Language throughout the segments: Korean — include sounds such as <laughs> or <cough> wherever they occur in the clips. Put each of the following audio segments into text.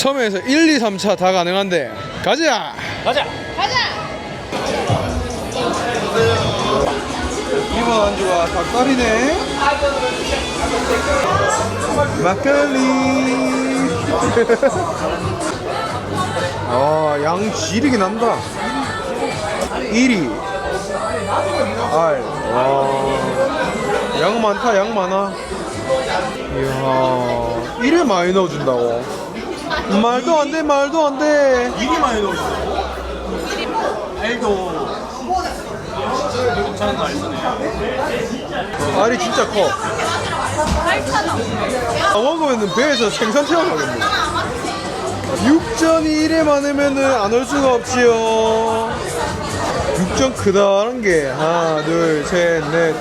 섬에서 1, 2, 3차 다 가능한데 가자 가자. 이번 안주가 닭다리네 막걸리 <laughs> 아양 지리게 난다 1위 알. 와. 양 많다, 양 많아. 이야. 이래 많이 넣어준다고. 말도 안 돼, 말도 안 돼. 많이 넣었어. 알도. 괜찮은 거 알쓰네. 알이 진짜 커. 아, 먹으면 배에서 생선 태어나겠네. 육전이 이래 많으면은 안 올 수가 없지요. 육전 크다란 게 하나, 둘, 셋, 넷.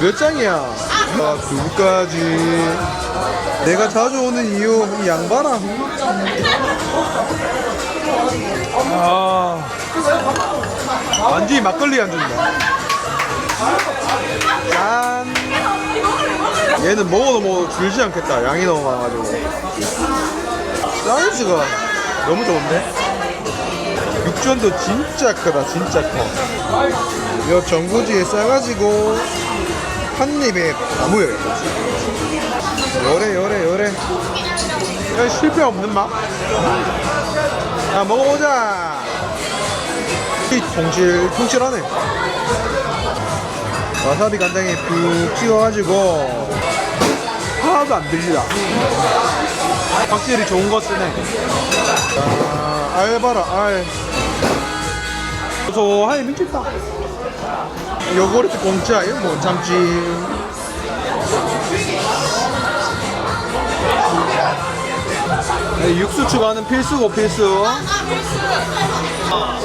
몇 장이야? 아, 두까지. 내가 자주 오는 이유 이 양반아. 아, 완전히 막걸리 안 준다. 짠. 얘는 먹어도 먹어도 줄지 않겠다. 양이 너무 많아가지고. 사이즈가 너무 좋은데? 육전도 진짜 크다, 진짜 커. 요 전구지에 싸가지고 한 입에 다 모여야겠다. 요래, 요래, 요래. 야, 실패 없는 맛? 자, 먹어보자. 이 통실, 통실하네. 와사비 간장에 푹 찍어가지고 하나도 안 들리다 확실히 좋은 거 쓰네 아, 알 봐라 알 고소하니 미쳤다 요거트 공짜 이거 못 참지 네, 육수 추가는 필수고 필수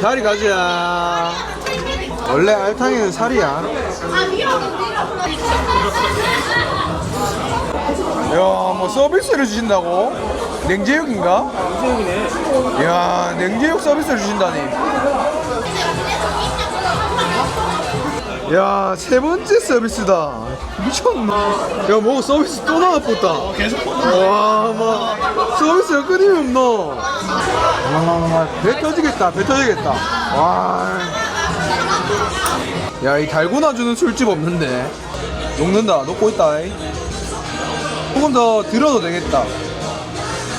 살이 가자 원래 알탕에는 살이야 야, 뭐 서비스를 주신다고? 냉제육인가? 냉제육이네. 야, 냉제육 서비스를 주신다니. 야, 세 번째 서비스다. 미쳤나? 야, 뭐 서비스 또 나왔다. 계속 와, 막 서비스가 끊임없노. 와, 배 터지겠다. 배 터지겠다. 와. 야, 이 달고나 주는 술집 없는데. 녹는다. 녹고 있다. 이. 조금 더 들어도 되겠다.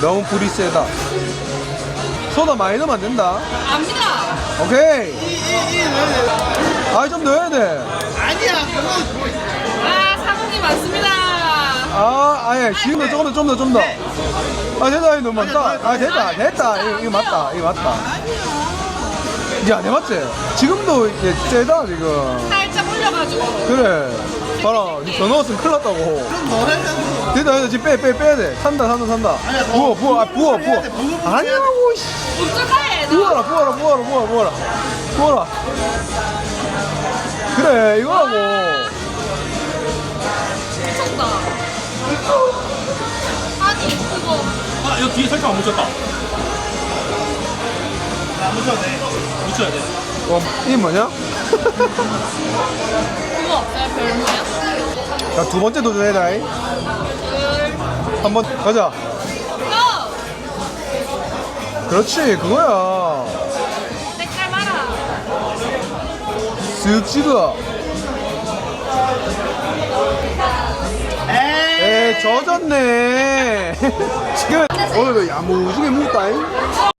너무 불이 세다. 소다 많이 넣으면 안 된다. 압니다. 오케이. 아, 좀 넣어야 돼. 아, 사공이 많습니다. 아, 아예 지금 더 조금 더, 좀 더, 좀 더. 아, 됐다, 이거 너무 많다. 아, 됐다, 됐다. 이거, 이거 맞다, 이거 맞다. 이제 안 해봤지? 지금도 이제 세다, 지금. 살짝 올려가지고. 그래. 봐라, 더 넣었으면 큰일 났다고. 됐다, 됐다, 지금 빼, 빼, 빼야 돼. 산다, 산다, 산다. 부어, 부어, 아, 부어, 부어. 아니라고, 씨. 어떡해, 너. 부어라, 부어라, 부어라, 부어라, 부어라. 부어라. 그래, 이거라고. 미쳤다. 아니, 그거. 아, 이거 뒤에 설정 안 묻혔다. 안 묻혀야 돼. 묻혀야 돼. 어, 이게 뭐냐? <laughs> 그거 없어요? 별로야? 자, 두 번째 도전해라. 한번 가자. 고! 그렇지, 그거야. 색깔 봐라. 쓱 찍어. 에이, 젖었네. <laughs> 지금 오늘도 야무지게 묵다. 잉?